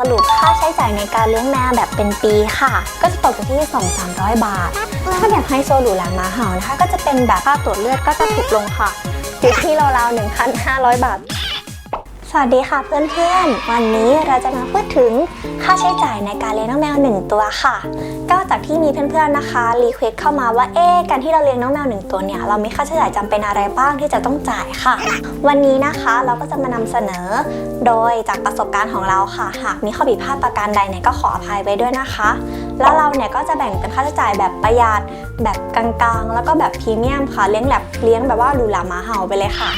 สรุปค่าใช้จ่ายในการเลี้ยงแมวแบบเป็นปีค่ะ ก็จะตกอยู่ที่ 2-300 บาท ถ้าแบบไฮโซหรูหลามาเห่านะคะ ก็จะเป็นแบบค่าตรวจเลือดก็จะถูกลงค่ะอยู่ที่ราวๆ1,500 บาท สวัสดีค่ะเพื่อนๆ วันนี้เราจะมาพูดถึงค่าใช้จ่ายในการเลี้ยงน้องแมวหนึ่งตัวค่ะ ก็จากที่มีเพื่อนๆนะคะรีเควสเข้ามาว่าเอ๊ะการที่เราเลี้ยงน้องแมวหนึ่งตัวเนี่ยเรามีค่าใช้จ่ายจำเป็นอะไรบ้างที่จะต้องจ่ายค่ะ วันนี้นะคะเราก็จะมานำเสนอ โดยจากประสบการณ์ของเราค่ะ หากมีข้อผิดพลาดประการใดเนี่ยก็ขออภัยไว้ด้วยนะคะ แล้วเราเนี่ยก็จะแบ่งเป็นค่าใช้จ่ายแบบประหยัดแบบกลางๆ แล้วก็แบบพรีเมียมค่ะเลี้ยงแบบเลี้ยงแบบว่าหรูหราหมาเห่าไปเลยค่ะ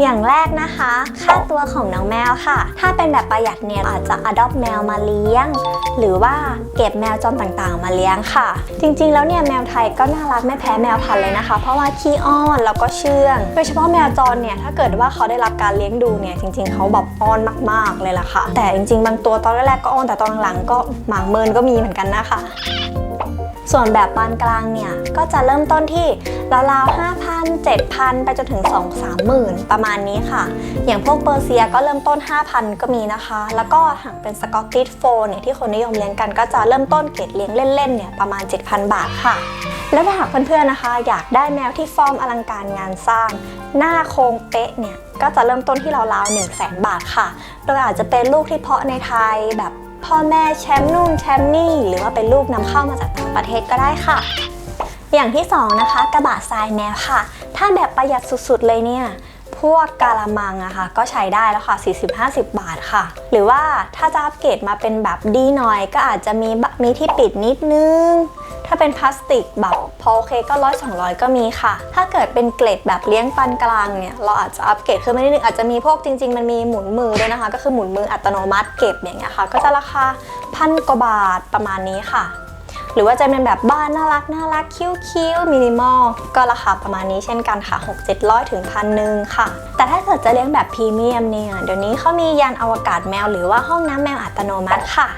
อย่างแรกนะคะ ค่าตัวของน้องแมวค่ะ ถ้าเป็นแบบประหยัดเนี่ยอาจจะ adopt แมวมาเลี้ยง หรือว่าเก็บแมวจรต่างๆ มาเลี้ยงค่ะ จริงๆ แล้วเนี่ยแมวไทยก็น่ารักไม่แพ้แมวพันธุ์เลยนะคะ เพราะว่าขี้อ้อนแล้วก็เชื่อง โดยเฉพาะแมวจรเนี่ยถ้าเกิดว่าเขาได้รับการเลี้ยงดูเนี่ยจริง ๆ เขาแบบอ้อนมากๆเลยล่ะค่ะ แต่จริง ๆ บางตัวตอนแรกๆก็อ้อนแต่ตอนหลังๆก็หมางเมินก็มีเหมือนกันนะคะ ส่วนแบบปานกลางเนี่ย ก็จะเริ่มต้นที่ราวๆ5,000 7,000 ไปจนถึง 2 3หมื่นประมาณนี้ค่ะ อย่างพวกเปอร์เซียก็เริ่มต้น 5,000 ก็มีนะคะ แล้วก็หากเป็นสกอตติชโฟลด์เนี่ยที่คนนิยมเลี้ยงกันก็จะเริ่มต้นเกรดเลี้ยงเล่นๆเนี่ยประมาณ 7,000 บาทค่ะ แล้วถ้าหากเพื่อนๆนะคะ อยากได้แมวที่ฟอร์มอลังการงานสร้าง หน้าโครงเป๊ะเนี่ยก็จะเริ่มต้นที่ราวๆ1 0 0 0 0แบาทค่ะ โดยอาจจะเป็นลูกที่เพาะในไทยแบบ พ่อแม่แชมป์นู่นแชมป์นี่ หรือว่าเป็นลูกนำเข้ามาจากต่างประเทศก็ได้ค่ะ อย่างที่สองนะคะกระบะทรายแมวค่ะ ถ้าแบบประหยัดสุดๆเลยเนี่ยพวกกาละมังอะค่ะก็ใช้ได้แล้วค่ะ 40-50 บาทค่ะ หรือว่าถ้าจะอัปเกรดมาเป็นแบบดีหน่อย ก็อาจจะมีบะมีที่ปิดนิดนึง ถ้าเป็นพลาสติกแบบพอโอเคก็ร้อยสองร้อยก็มีค่ะ ถ้าเกิดเป็นเกรดแบบเลี้ยงปานกลางเนี่ยเราอาจจะอัปเกรดขึ้นมานิดนึงอาจจะมีพวกจริง ๆ มันมีหมุนมือด้วยนะคะ ก็คือหมุนมืออัตโนมัติเก็บอย่างเงี้ยค่ะ ก็จะราคาพันกว่าบาทประมาณนี้ค่ะ หรือว่าจะเป็นแบบบ้านน่ารักน่ารักคิ้วคิ้วมินิมอลก็ราคาประมาณนี้เช่นกันค่ะ 6 7 0 0ถึงพันหนึ่งค่ะ แต่ถ้าเกิดจะเลี้ยงแบบพรีเมียมเนี่ยเดี๋ยวนี้เขามียานอวกาศแมว หรือว่าห้องน้ำแมวอัตโนมัติค่ะ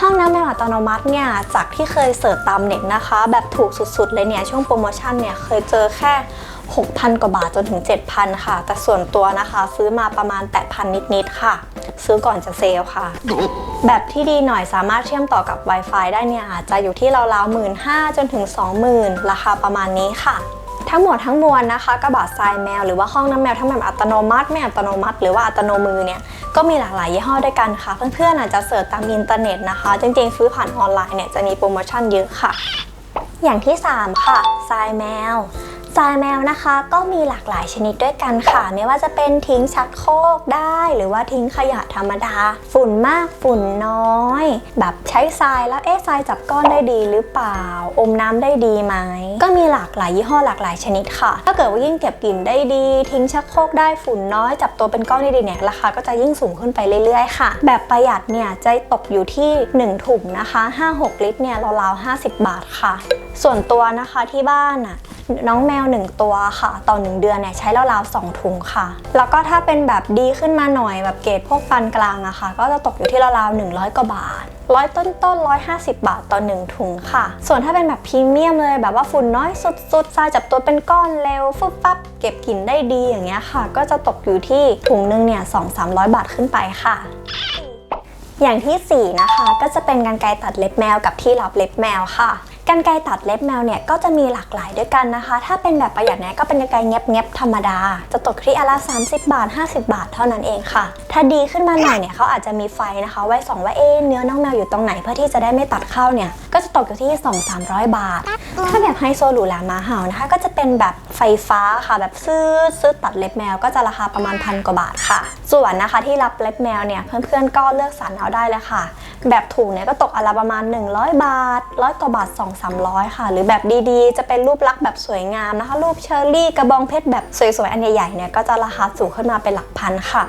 ห้องน้ำแมวอัตโนมัติเนี่ยจากที่เคยเสิร์ชตามเน็ตนะคะ แบบถูกสุดๆ เลยเนี่ยช่วงโปรโมชั่นเนี่ยเคยเจอแค่ 6,000 กว่าบาทจนถึง 7,000 ค่ะ แต่ส่วนตัวนะคะ ซื้อมาประมาณ 8,000 นิดๆ ค่ะ ซื้อก่อนจะเซลล์ค่ะ แบบที่ดีหน่อยสามารถเชื่อมต่อกับ Wi-Fi ได้เนี่ยอาจจะอยู่ที่ราวๆหมื่นห้าจนถึง 20,000 ราคาประมาณนี้ค่ะ ทั้งหมดทั้งมวลนะคะกระบะทรายแมวหรือว่าห้องน้ำแมวทั้งแบบอัตโนมัติไม่อัตโนมัติ หรือว่าอัตโนมือเนี่ยก็มีหลากหลายยี่ห้อด้วยกันค่ะ เพื่อนๆอาจจะเสิร์ชตามอินเทอร์เน็ตนะคะ จริงๆ ซื้อผ่านออนไลน์เนี่ยจะมีโปรโมชั่นเยอะค่ะ อย่างที่ 3 ค่ะทรายแมว ทรายแมวนะคะก็มีหลากหลายชนิดด้วยกันค่ะ ไม่ว่าจะเป็นทิ้งชักโครกได้ หรือว่าทิ้งขยะธรรมดา ฝุ่นมากฝุ่นน้อย แบบใช้ทรายแล้วเอ๊ะทรายจับก้อนได้ดีหรือเปล่า อมน้ำได้ดีไหมก็มีหลากหลายยี่ห้อหลากหลายชนิดค่ะ ถ้าเกิดว่ายิ่งเก็บกลิ่นได้ดี ทิ้งชักโครกได้ฝุ่นน้อย จับตัวเป็นก้อนได้ดีเนี่ยราคาก็จะยิ่งสูงขึ้นไปเรื่อยๆค่ะ แบบประหยัดเนี่ยจะตกอยู่ที่ 1 ถุงนะคะ 5-6 ลิตรเนี่ยราวๆ50 บาทค่ะ ส่วนตัวนะคะที่บ้านอะน้องแมว 1 ตัวค่ะ ต่อ 1 เดือนเนี่ยใช้ราวๆ2ถุงค่ะ แล้วก็ถ้าเป็นแบบดีขึ้นมาหน่อยแบบเกรดพวกปานกลางอะค่ะ ก็จะตกอยู่ที่ราวๆ100 กว่าบาทร้อยต้นต้นร้อยห้าสิบบาทต่อหนึ่งถุงค่ะ ส่วนถ้าเป็นแบบพรีเมียมเลยแบบว่าฝุ่นน้อยสุดๆทรายจับตัวเป็นก้อนเร็วฟึบปั๊บเก็บกลิ่นได้ดีอย่างเงี้ยค่ะ ก็จะตกอยู่ที่ถุงหนึงเนี่ยสองสามร้อยบาทขึ้นไปค่ะอย่างที่ 4 นะคะ ก็จะเป็นกรรไกรตัดเล็บแมวกับที่รับเล็บแมวค่ะ กรรไกรตัดเล็บแมวเนี่ยก็จะมีหลากหลายด้วยกันนะคะ ถ้าเป็นแบบประหยัดเนี่ยก็เป็นกรรไกรเงียบๆธรรมดา จะตกที่อันละ30 บาท 50 บาทเท่านั้นเองค่ะ ถ้าดีขึ้นมาหน่อยเนี่ยเขาอาจจะมีไฟนะคะ ไว้ส่องว่าเอ๊เนื้อน้องแมวอยู่ตรงไหนเพื่อที่จะได้ไม่ตัดเข้าเนี่ยก็จะตกอยู่ที่ 2-300 บาท ถ้าแบบไฮโซหรูหรามาเห่านะคะ ก็จะเป็นแบบไฟฟ้าค่ะแบบซื้อซื้อตัดเล็บแมวก็จะราคาประมาณพันกว่าบาทค่ะ ส่วนนะคะที่รับเล็บแมวเนี่ยเพื่อนๆก็เลือกสรรเอาได้เลยค่ะ แบบถูกเนี่ยก็ตกอนละประมาณ 100 บาทร้อยกว่าบาท2-300 ค่ะ หรือแบบดีๆ จะเป็นรูปลักษณ์แบบสวยงามนะคะ รูปเชอร์รี่กระบองเพชรแบบสวยๆ อันใหญ่ๆเนี่ยก็จะราคาสูงขึ้นมาเป็นหลักพันค่ะ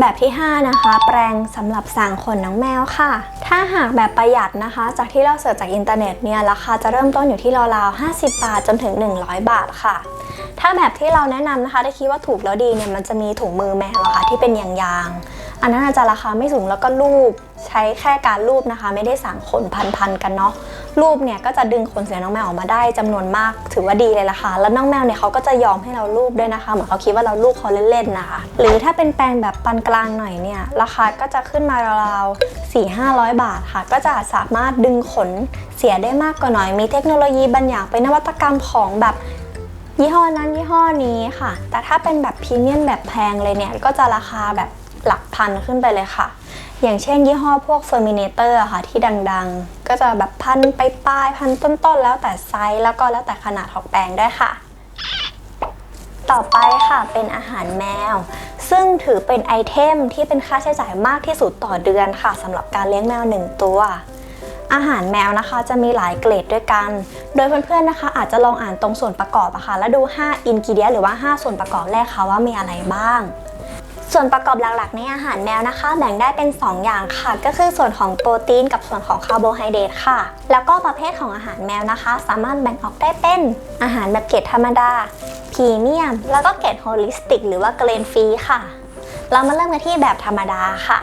แบบที่ 5 นะคะ แปรงสำหรับสางขนน้องแมวค่ะ ถ้าหากแบบประหยัดนะคะ จากที่เราเสิร์ชจากอินเทอร์เน็ตเนี่ยราคาจะเริ่มต้นอยู่ที่ราวๆ50 บาทจนถึง 100 บาทค่ะ ถ้าแบบที่เราแนะนำนะคะถ้คิดว่าถูกแล้วดีเนี่ยมันจะมีถุงมือแมวอะค่ะที่เป็นยางๆ อันนั้นอาจจะราคาไม่สูงแล้วก็รูปใช้แค่การรูปนะคะ ไม่ได้สั่งขนพันๆกันเนาะรูปเนี่ยก็จะดึงขนเสียน้องแมวออกมาได้จำนวนมาก ถือว่าดีเลยล่ะค่ะแล้วน้องแมวเนี่ยเขาก็จะยอมให้เรารูปด้วยนะคะเหมือนเขาคิดว่าเรารูปเขาเล่นๆนะคะ หรือถ้าเป็นแปรงแบบปานกลางหน่อยเนี่ยราคาก็จะขึ้นมาราวๆ4 5 0 0บาทค่ะ ก็จะสามารถดึงขนเสียได้มากกว่าหน่อย มีเทคโนโลยีบางอย่างเป็นนวัตกรรมของแบบยี่ห้อนั้นยี่ห้อนี้ค่ะ แต่ถ้าเป็นแบบพรีเมียมแบบแพงเลยเนี่ยก็จะราคาแบบ หลักพันขึ้นไปเลยค่ะ อย่างเช่นยี่ห้อพวก Ferminator อะค่ะ ที่ดังๆ ก็จะแบบพันไปปลายพันต้นๆ แล้วแต่ไซส์แล้วก็แล้วแต่ขนาดของแปรงด้ค่ะ ต่อไปค่ะเป็นอาหารแมว ซึ่งถือเป็นไอเทมที่เป็นค่าใช้จ่ายมากที่สุดต่อเดือนค่ะสำหรับการเลี้ยงแมวหนึ่งตัวอาหารแมวนะคะจะมีหลายเกรดด้วยกัน โดยเพื่อนๆนะคะ อาจจะลองอ่านตรงส่วนประกอบอะค่ะแล้วดู 5 อินกิเดียหรือว่า 5 ส่วนประกอบแรกค่ะว่ามีอะไรบ้าง ส่วนประกอบหลักๆในอาหารแมวนะคะ แบ่งได้เป็น 2 อย่างค่ะ ก็คือส่วนของโปรตีนกับส่วนของคาร์โบไฮเดรตค่ะ แล้วก็ประเภทของอาหารแมวนะคะ สามารถแบ่งออกได้เป็นอาหารแบบเกรดธรรมดาพรีเมียม แล้วก็เกรดโฮลิสติก หรือว่าเกรนฟรีค่ะ เรามาเริ่มกันที่แบบธรรมดาค่ะ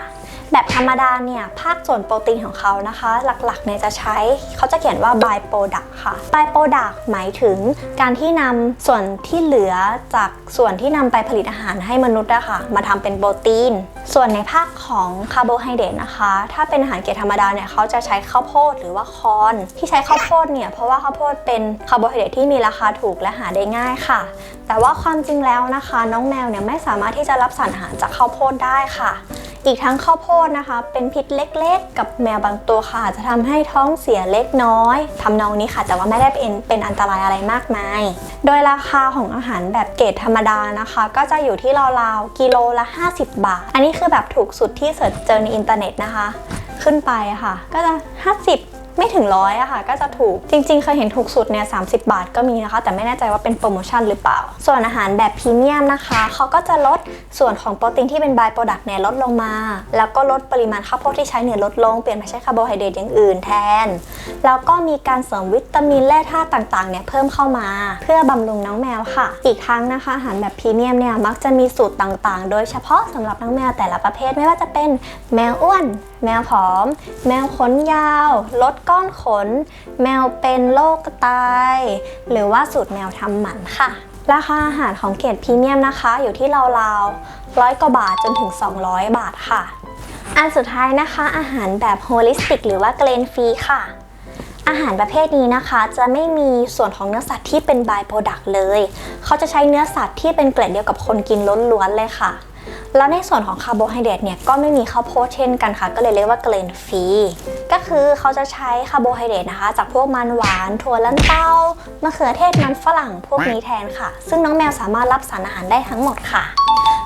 แบบธรรมดาเนี่ย ภาคส่วนโปรตีนของเขานะคะ หลักๆเนี่ยจะใช้เขาจะเขียนว่า by product ค่ะ by product หมายถึงการที่นำส่วนที่เหลือจากส่วนที่นำไปผลิตอาหารให้มนุษย์อะคะมาทำเป็นโปรตีน ส่วนในภาคของคาร์โบไฮเดรตนะคะ ถ้าเป็นอาหารเกรดธรรมดาเนี่ยเขาจะใช้ข้าวโพดหรือว่าคอน ที่ใช้ข้าวโพดเนี่ยเพราะว่าข้าวโพดเป็นคาร์โบไฮเดรตที่มีราคาถูกและหาได้ง่ายค่ะ แต่ว่าความจริงแล้วนะคะ น้องแมวเนี่ยไม่สามารถที่จะรับสารอาหารจากข้าวโพดได้ค่ะ อีกทั้งข้าวโพดนะคะ เป็นพิษเล็กๆ กับแมวบางตัวค่ะ จะทำให้ท้องเสียเล็กน้อยทำนองนี้ค่ะ แต่ว่าไม่ได้เป็นเป็นอันตรายอะไรมากมาย โดยราคาของอาหารแบบเกรดธรรมดานะคะ ก็จะอยู่ที่ราวๆกิโลละ 50 บาท อันนี้คือแบบถูกสุดที่เสิร์ชเจอในอินเทอร์เน็ตนะคะ ขึ้นไปค่ะ ก็จะ 50 ไม่ถึงร้อยอะค่ะ ก็จะถูก จริงๆ เคยเห็นถูกสุดเนี่ย30บาทก็มีนะคะ แต่ไม่แน่ใจว่าเป็นโปรโมชั่นหรือเปล่า ส่วนอาหารแบบพรีเมียมนะคะเขาก็จะลดส่วนของโปรตีนที่เป็นบายโปรดักต์เนี่ยลดลงมา แล้วก็ลดปริมาณข้าวโพดที่ใช้เนี่ยลดลงเปลี่ยนไปใช้คาร์โบไฮเดรตอย่างอื่นแทน แล้วก็มีการเสริมวิตามินแร่ธาตุต่างๆเนี่ยเพิ่มเข้ามา เพื่อบำรุงน้องแมวค่ะ อีกทั้งนะคะอาหารแบบพรีเมียมเนี่ยมักจะมีสูตรต่างๆ โดยเฉพาะสำหรับน้องแมวแต่ละประเภทไม่ว่าจะเป็นแมวอ้วน แมวผอม แมวขนยาวลดก้อนขน แมวเป็นโรคตายหรือว่าสูตรแมวทำหมันค่ะ ราคาอาหารของเกรดพรีเมียมนะคะ อยู่ที่ราวๆร้อยกว่าบาทจนถึง 200 บาทค่ะ อันสุดท้ายนะคะ อาหารแบบโฮลิสติก หรือว่าเกรนฟรีค่ะอาหารประเภทนี้นะคะจะไม่มีส่วนของเนื้อสัตว์ที่เป็นบายโปรดักต์เลย เขาจะใช้เนื้อสัตว์ที่เป็นเกรดเดียวกับคนกินล้วนๆเลยค่ะ แล้วในส่วนของคาร์โบไฮเดรตเนี่ยก็ไม่มีข้าวโพดเช่นกันค่ะ ก็เลยเรียกว่าเกรนฟรีก็คือเขาจะใช้คาร์โบไฮเดรตนะคะ จากพวกมันหวาน ถั่วลันเต้ามะเขือเทศมันฝรั่งพวกนี้แทนค่ะ ซึ่งน้องแมวสามารถรับสารอาหารได้ทั้งหมดค่ะ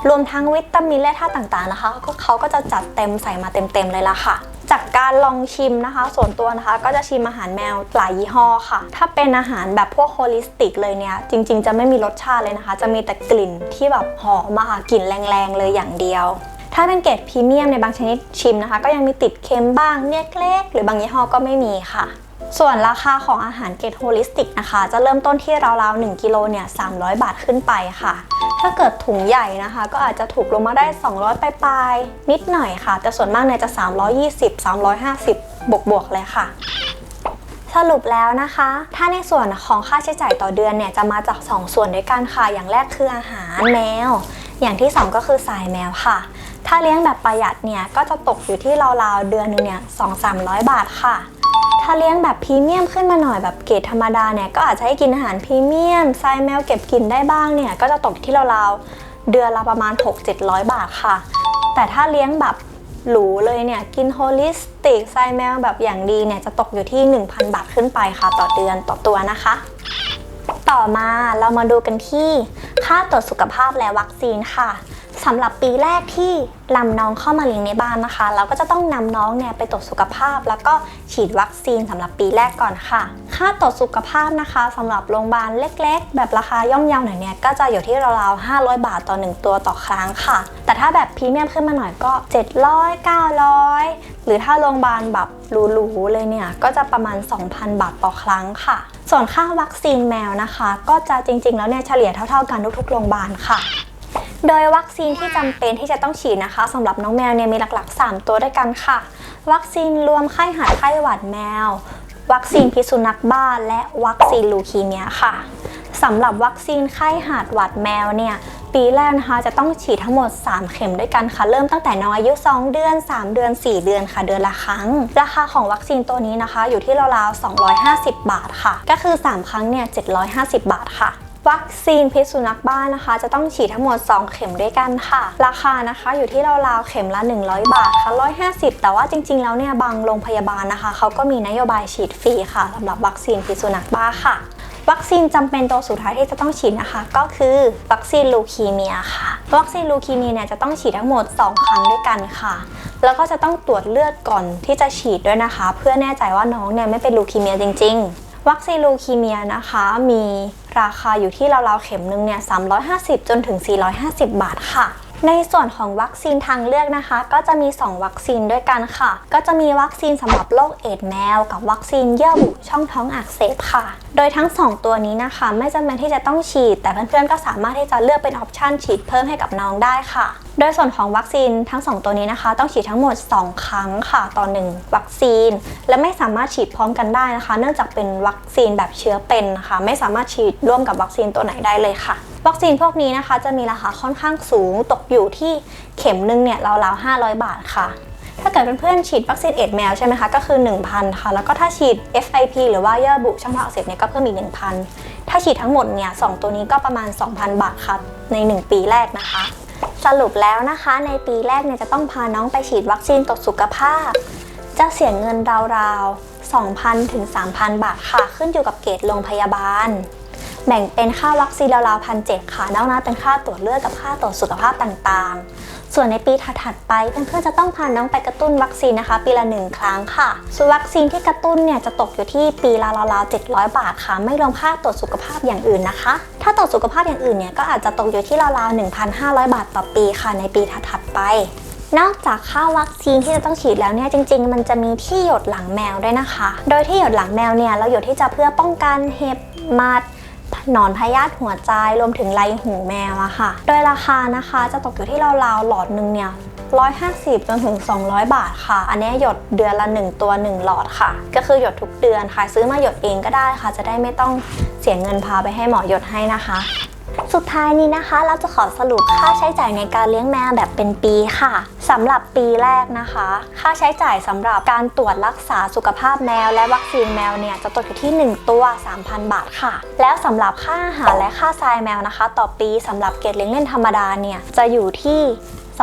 รวมทั้งวิตามินและธาตุต่างๆนะคะก็เขาก็จะจัดเต็มใส่มาเต็มๆเลยละค่ะ จากการลองชิมนะคะ ส่วนตัวนะคะก็จะชิมอาหารแมวหลายยี่ห้อค่ะ ถ้าเป็นอาหารแบบพวกโฮลิสติกเลยเนี่ย จริง ๆ จะไม่มีรสชาติเลยนะคะ จะมีแต่กลิ่นที่แบบหอมมาค่ะกลิ่นแรงๆเลยอย่างเดียวถ้าเป็นเกรดพรีเมียมในบางชนิดชิมนะคะ ก็ยังมีติดเค็มบ้างเล็กๆหรือบางยี่ห้อก็ไม่มีค่ะ ส่วนราคาของอาหารเกรดโฮลิสติกนะคะ จะเริ่มต้นที่ราวๆ1กิโลเนี่ย300 บาทขึ้นไปค่ะ ถ้าเกิดถุงใหญ่นะคะ ก็อาจจะถูกลงมาได้ 200 ปลายๆนิดหน่อยค่ะ แต่ส่วนมากเนี่ยจะ 320 350 บวกบวกๆเลยค่ะ สรุปแล้วนะคะ ถ้าในส่วนของค่าใช้จ่ายต่อเดือนเนี่ยจะมาจาก 2 ส่วนด้วยกันค่ะ อย่างแรกคืออาหารแมว อย่างที่ 2 ก็คือสายแมวค่ะ ถ้าเลี้ยงแบบประหยัดเนี่ยก็จะตกอยู่ที่ราวๆเดือนหนึงเนี่ย2-300บาทค่ะ ถ้าเลี้ยงแบบพรีเมียมขึ้นมาหน่อยแบบเกรดธรรมดาเนี่ยก็อาจจะให้กินอาหารพรีเมียมทรายแมวเก็บกินได้บ้างเนี่ยก็จะตกที่ราวๆเดือนละประมาณ 6-700 บาทค่ะ แต่ถ้าเลี้ยงแบบหรูเลยเนี่ยกินโฮลิสติกทรายแมวแบบอย่างดีเนี่ยจะตกอยู่ที่ 1,000 บาทขึ้นไปค่ะ ต่อเดือนต่อตัวนะคะ ต่อมาเรามาดูกันที่ค่าตรวจสุขภาพและวัคซีนค่ะ สำหรับปีแรกที่นำน้องเข้ามาเลี้ยงในบ้านนะคะ เราก็จะต้องนำน้องเนี่ยไปตรวจสุขภาพ แล้วก็ฉีดวัคซีนสำหรับปีแรกก่อนค่ะ ค่าตรวจสุขภาพนะคะสำหรับโรงพยาบาลเล็ก ๆ แบบราคาย่อมเยาหน่อยเนี่ยก็จะอยู่ที่ราวๆ500 บาทต่อ 1 ตัวต่อครั้งค่ะ แต่ถ้าแบบพรีเมียมขึ้นมาหน่อยก็ 700 900 หรือถ้าโรงพยาบาลแบบหรูๆเลยเนี่ยก็จะประมาณ 2,000 บาทต่อครั้งค่ะ ส่วนค่าวัคซีนแมวนะคะ ก็จะจริงๆแล้วเนี่ยเฉลี่ยเท่า ๆกันทุกๆโรงพยาบาลค่ะ โดยวัคซีนที่จำเป็นที่จะต้องฉีดนะคะสำหรับน้องแมวเนี่ยมีหลักๆ 3 ตัวด้วยกันค่ะ วัคซีนรวมไข้หัดไข้หวัดแมว วัคซีนพิษสุนัขบ้า และวัคซีนลูคีเมียค่ะสำหรับวัคซีนไข้หัดหวัดแมวเนี่ยปีแรกนะคะจะต้องฉีดทั้งหมด 3 เข็มด้วยกันค่ะ เริ่มตั้งแต่น้องอายุ 2 เดือน 3 เดือน 4 เดือนค่ะ เดือนละครั้ง ราคาของวัคซีนตัวนี้นะคะ อยู่ที่ราวๆ250 บาทค่ะ ก็คือ 3 ครั้งเนี่ย750 บาทค่ะ วัคซีนพิษสุนัขบ้านะคะ จะต้องฉีดทั้งหมด 2 เข็มด้วยกันค่ะ ราคานะคะอยู่ที่ราวๆเข็มละ 100 บาทค่ะ 150 แต่ว่าจริง ๆ แล้วเนี่ยบางโรงพยาบาลนะคะ เขาก็มีนโยบายฉีดฟรีค่ะสำหรับวัคซีนพิษสุนัขบ้าค่ะ วัคซีนจำเป็นตัวสุดท้ายที่จะต้องฉีดนะคะ ก็คือวัคซีนลูคีเมียค่ะ วัคซีนลูคีเมียเนี่ยจะต้องฉีดทั้งหมด 2 ครั้งด้วยกันค่ะแล้วก็จะต้องตรวจเลือดก่อนที่จะฉีดด้วยนะคะ เพื่อแน่ใจว่าน้องเนี่ยไม่เป็นลูคีเมียจริง ๆ วัคซีนลูคีเมียนะคะมี ราคาอยู่ที่ราวๆเข็มหนึ่งเนี่ย350 จนถึง 450 บาทค่ะ ในส่วนของวัคซีนทางเลือกนะคะ ก็จะมี 2 วัคซีนด้วยกันค่ะ ก็จะมีวัคซีนสำหรับโรคเอดแมว กับวัคซีนเยื่อบุช่องท้องอักเสบค่ะ โดยทั้ง 2 ตัวนี้นะคะ ไม่จำเป็นที่จะต้องฉีด แต่เพื่อนๆก็สามารถที่จะเลือกเป็นออปชันฉีดเพิ่มให้กับน้องได้ค่ะ โดยส่วนของวัคซีนทั้ง 2 ตัวนี้นะคะ ต้องฉีดทั้งหมด 2 ครั้งค่ะต่อ1วัคซีน และไม่สามารถฉีดพร้อมกันได้นะคะ เนื่องจากเป็นวัคซีนแบบเชื้อเป็นนะคะไม่สามารถฉีดร่วมกับวัคซีนตัวไหนได้เลยค่ะ วัคซีนพวกนี้นะคะ จะมีราคาค่อนข้างสูงตกอยู่ที่เข็มหนึงเนี่ยราวๆ500 บาทค่ะ ถ้าเกิดเพื่อนๆฉีดวัคซีนเอดส์แมวใช่ไหมคะ ก็คือ 1,000 ค่ะ แล้วก็ถ้าฉีด FIP หรือว่าเยื่อบุช่องท้องอักเสบเนี่ยก็เพิ่มอีก 1,000 ถ้าฉีดทั้งหมดเนี่ยสองตัวนี้ก็ประมาณ 2,000 บาทค่ะใน 1 ปีแรกนะคะ สรุปแล้วนะคะในปีแรกเนี่ยจะต้องพาน้องไปฉีดวัคซีนตรวจสุขภาพ จะเสียเงินราวๆ2,000ถึง3,000 บาทค่ะ ขึ้นอยู่กับเกรดโรงพยาบาล แบ่งเป็นค่าวัคซีนราวๆพันเค่ะนอกนั้นเป็นค่าตรวจเลือดกับค่าตรวจสุขภาพต่างๆ ส่วนในปีถัดๆไปเพื่อนๆจะต้องพาน้องไปกระตุ้นวัคซีนนะคะ ปีละหนึ่งครั้งค่ะ ส่วนวัคซีนที่กระตุ้นเนี่ยจะตกอยู่ที่ปีละราวๆ700 บาทค่ะ ไม่รวมค่าตรวจสุขภาพอย่างอื่นนะคะ ถ้าตรวจสุขภาพอย่างอื่นเนี่ยก็อาจจะตกอยู่ที่ราวๆ1,500 บาทต่อปีค่ะ ในปีถัดๆไปนอกจากค่าวัคซีนที่จะต้องฉีดแล้วเนี่ยจริง ๆ มันจะมีที่หยดหลังแมวด้วยนะคะ โดยที่หยดหลังแมวเนี่ยเราหยดที่จะเพื่อป้องกันเห็บมัด หนอนพยาธิหัวใจรวมถึงไรหูแมวอะค่ะ โดยราคานะคะจะตกอยู่ที่ราวๆหลอดหนึ่งเนี่ย150 จนถึง 200 บาทค่ะ อันนี้หยดเดือนละ 1 ตัว 1 หลอดค่ะ ก็คือหยดทุกเดือนค่ะ ซื้อมาหยดเองก็ได้ค่ะ จะได้ไม่ต้องเสียเงินพาไปให้หมอหยดให้นะคะ สุดท้ายนี้นะคะ เราจะขอสรุปค่าใช้จ่ายในการเลี้ยงแมวแบบเป็นปีค่ะสำหรับปีแรกนะคะ ค่าใช้จ่ายสำหรับการตรวจรักษาสุขภาพแมว และวัคซีนแมวเนี่ยจะตกอยู่ที่ 1 ตัว 3,000 บาทค่ะ แล้วสำหรับค่าอาหารและค่าทรายแมวนะคะ ต่อปีสำหรับเกรดเลี้ยงเล่นธรรมดาเนี่ยจะอยู่ที่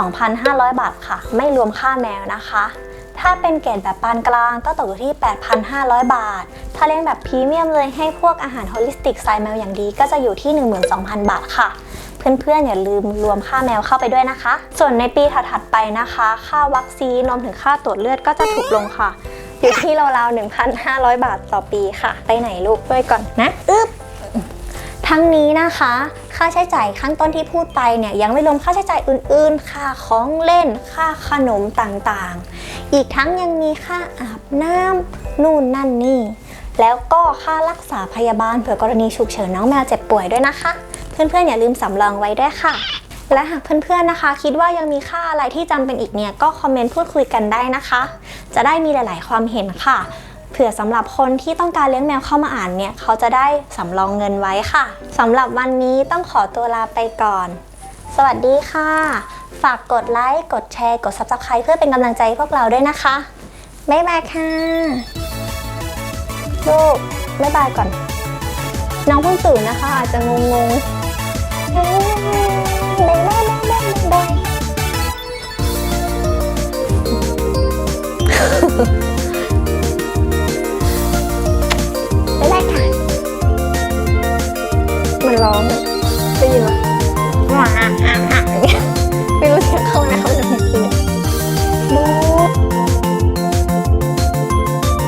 2,500 บาทค่ะ ไม่รวมค่าแมวนะคะ ถ้าเป็นเกรดแบบปานกลางก็ตกอยู่ที่ 8,500 บาท ถ้าเลี้ยงแบบพรีเมียมเลยให้พวกอาหารโฮลิสติกไซแมวอย่างดีก็จะอยู่ที่ 12,000 บาทค่ะเพื่อนๆอย่าลืมรวมค่าแมวเข้าไปด้วยนะคะ ส่วนในปีถัดๆไปนะคะ ค่าวัคซีนรวมถึงค่าตรวจเลือดก็จะถูกลงค่ะ อยู่ที่ราวๆ1,500 บาทต่อปีค่ะ ไปไหนลูกด้วยก่อนนะ อึ๊บ ทั้งนี้นะคะ ค่าใช้จ่ายข้างต้นที่พูดไปเนี่ยยังไม่รวมค่าใช้จ่ายอื่นๆ ค่าของเล่น ค่าขนมต่างๆ อีกทั้งยังมีค่าอาบน้ำนู่นนั่นนี่ แล้วก็ค่ารักษาพยาบาลเผื่อกรณีฉุกเฉินน้องแมวเจ็บป่วยด้วยนะคะ เพื่อนๆอย่าลืมสำรองไว้ด้วยค่ะ และหากเพื่อนๆนะคะ คิดว่ายังมีค่าอะไรที่จำเป็นอีกเนี่ยก็คอมเมนต์พูดคุยกันได้นะคะ จะได้มีหลาย ๆ ความเห็นค่ะ เผื่อสำหรับคนที่ต้องการเลี้ยงแมวเข้ามาอ่านเนี่ย เขาจะได้สำรองเงินไว้ค่ะสำหรับวันนี้ต้องขอตัวลาไปก่อน สวัสดีค่ะ ฝากกดไลค์ กดแชร์ กด subscribe เพื่อเป็นกำลังใจพวกเราด้วยนะคะ บ๊ายบายค่ะ ลูกบ๊ายบายก่อน น้องเพิ่งตื่นนะคะ อาจจะงงๆบ๊ายบายบ๊ายบายบ๊ มันร้องอะได้ยินไหมไม่รู้เสียงเข้าไหมเขา